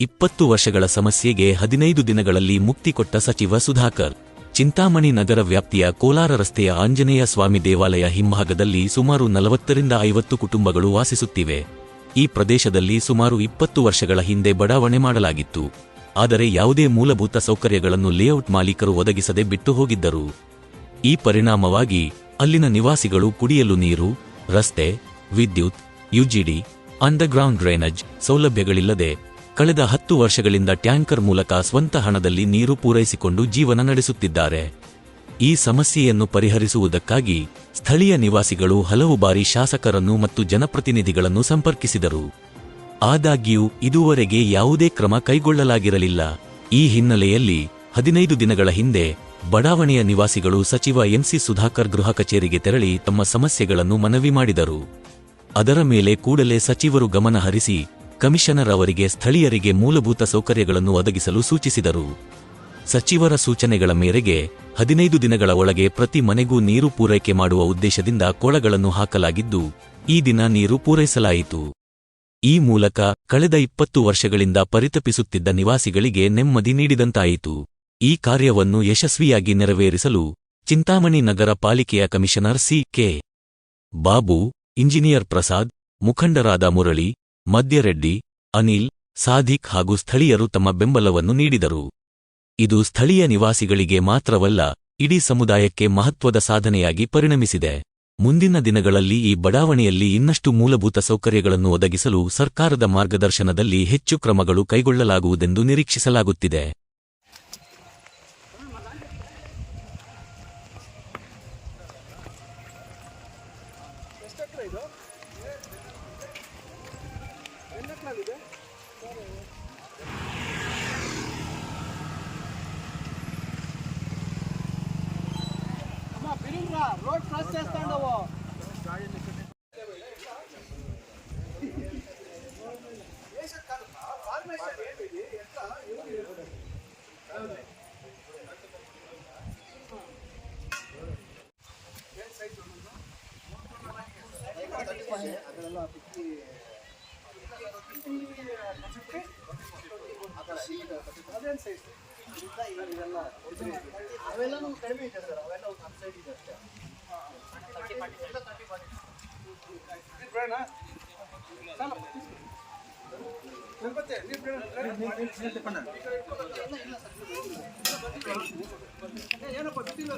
ಇಪ್ಪತ್ತು ವರ್ಷಗಳ ಸಮಸ್ಯೆಗೆ ಹದಿನೈದು ದಿನಗಳಲ್ಲಿ ಮುಕ್ತಿ ಕೊಟ್ಟ ಸಚಿವ ಸುಧಾಕರ್. ಚಿಂತಾಮಣಿ ನಗರ ವ್ಯಾಪ್ತಿಯ ಕೋಲಾರ ರಸ್ತೆಯ ಆಂಜನೇಯ ಸ್ವಾಮಿ ದೇವಾಲಯ ಹಿಂಭಾಗದಲ್ಲಿ ಸುಮಾರು ನಲವತ್ತರಿಂದ ಐವತ್ತು ಕುಟುಂಬಗಳು ವಾಸಿಸುತ್ತಿವೆ. ಈ ಪ್ರದೇಶದಲ್ಲಿ ಸುಮಾರು ಇಪ್ಪತ್ತು ವರ್ಷಗಳ ಹಿಂದೆ ಬಡಾವಣೆ ಮಾಡಲಾಗಿತ್ತು. ಆದರೆ ಯಾವುದೇ ಮೂಲಭೂತ ಸೌಕರ್ಯಗಳನ್ನು ಲೇಔಟ್ ಮಾಲೀಕರು ಒದಗಿಸದೆ ಬಿಟ್ಟು ಹೋಗಿದ್ದರು. ಈ ಪರಿಣಾಮವಾಗಿ ಅಲ್ಲಿನ ನಿವಾಸಿಗಳು ಕುಡಿಯಲು ನೀರು, ರಸ್ತೆ, ವಿದ್ಯುತ್, ಯುಜಿಡಿ, ಅಂಡರ್ಗ್ರೌಂಡ್ ಡ್ರೈನೇಜ್ ಸೌಲಭ್ಯಗಳಿಲ್ಲದೆ ಕಳೆದ ಹತ್ತು ವರ್ಷಗಳಿಂದ ಟ್ಯಾಂಕರ್ ಮೂಲಕ ಸ್ವಂತ ಹಣದಲ್ಲಿ ನೀರು ಪೂರೈಸಿಕೊಂಡು ಜೀವನ ನಡೆಸುತ್ತಿದ್ದಾರೆ. ಈ ಸಮಸ್ಯೆಯನ್ನು ಪರಿಹರಿಸುವುದಕ್ಕಾಗಿ ಸ್ಥಳೀಯ ನಿವಾಸಿಗಳು ಹಲವು ಬಾರಿ ಶಾಸಕರನ್ನು ಮತ್ತು ಜನಪ್ರತಿನಿಧಿಗಳನ್ನು ಸಂಪರ್ಕಿಸಿದರು. ಆದಾಗ್ಯೂ, ಇದುವರೆಗೆ ಯಾವುದೇ ಕ್ರಮ ಕೈಗೊಳ್ಳಲಾಗಿರಲಿಲ್ಲ. ಈ ಹಿನ್ನೆಲೆಯಲ್ಲಿ ಹದಿನೈದು ದಿನಗಳ ಹಿಂದೆ ಬಡಾವಣೆಯ ನಿವಾಸಿಗಳು ಸಚಿವ ಎಂಸಿ ಸುಧಾಕರ್ ಗೃಹ ಕಚೇರಿಗೆ ತೆರಳಿ ತಮ್ಮ ಸಮಸ್ಯೆಗಳನ್ನು ಮನವಿ ಮಾಡಿದರು. ಅದರ ಮೇಲೆ ಕೂಡಲೇ ಸಚಿವರು ಗಮನ ಹರಿಸಿ ಕಮಿಷನರ್ ಅವರಿಗೆ ಸ್ಥಳೀಯರಿಗೆ ಮೂಲಭೂತ ಸೌಕರ್ಯಗಳನ್ನು ಒದಗಿಸಲು ಸೂಚಿಸಿದರು. ಸಚಿವರ ಸೂಚನೆಗಳ ಮೇರೆಗೆ ಹದಿನೈದು ದಿನಗಳ ಒಳಗೆ ಪ್ರತಿ ಮನೆಗೂ ನೀರು ಪೂರೈಕೆ ಮಾಡುವ ಉದ್ದೇಶದಿಂದ ಕೊಳಗಳನ್ನು ಹಾಕಲಾಗಿದ್ದು, ಈ ದಿನ ನೀರು ಪೂರೈಸಲಾಯಿತು. ಈ ಮೂಲಕ ಕಳೆದ ಇಪ್ಪತ್ತು ವರ್ಷಗಳಿಂದ ಪರಿತಪಿಸುತ್ತಿದ್ದ ನಿವಾಸಿಗಳಿಗೆ ನೆಮ್ಮದಿ ನೀಡಿದಂತಾಯಿತು. ಈ ಕಾರ್ಯವನ್ನು ಯಶಸ್ವಿಯಾಗಿ ನೆರವೇರಿಸಲು ಚಿಂತಾಮಣಿ ನಗರ ಪಾಲಿಕೆಯ commissioner C K. Babu, engineer Prasad, ಮುಖಂಡರಾದ ಮುರಳಿ ಮದ್ಯರೆಡ್ಡಿ ಅನಿಲ್, ಸಾಧಿಕ್ ಹಾಗೂ ಸ್ಥಳೀಯರು ತಮ್ಮ ಬೆಂಬಲವನ್ನು ನೀಡಿದರು. ಇದು ಸ್ಥಳೀಯ ನಿವಾಸಿಗಳಿಗೆ ಮಾತ್ರವಲ್ಲ, ಇಡೀ ಸಮುದಾಯಕ್ಕೆ ಮಹತ್ವದ ಸಾಧನೆಯಾಗಿ ಪರಿಣಮಿಸಿದೆ. ಮುಂದಿನ ದಿನಗಳಲ್ಲಿ ಈ ಬಡಾವಣೆಯಲ್ಲಿ ಇನ್ನಷ್ಟು ಮೂಲಭೂತ ಸೌಕರ್ಯಗಳನ್ನು ಒದಗಿಸಲು ಸರ್ಕಾರದ ಮಾರ್ಗದರ್ಶನದಲ್ಲಿ ಹೆಚ್ಚು ಕ್ರಮಗಳು ಕೈಗೊಳ್ಳಲಾಗುವುದೆಂದು ನಿರೀಕ್ಷಿಸಲಾಗುತ್ತಿದೆ. రోడ్ క్రాస్ చేస్తాండవు అక్కడ పిచ్చి ಅವೆಲ್ಲ ಕಡಿಮೆ ಇದೆ ಸರ್ ಅವೆಲ್ಲ ಒಂದು ಹತ್ತು ಸೈಡ್ ಇದೆ ಅಷ್ಟೇ ಏನಪ್ಪ ಬೇಡ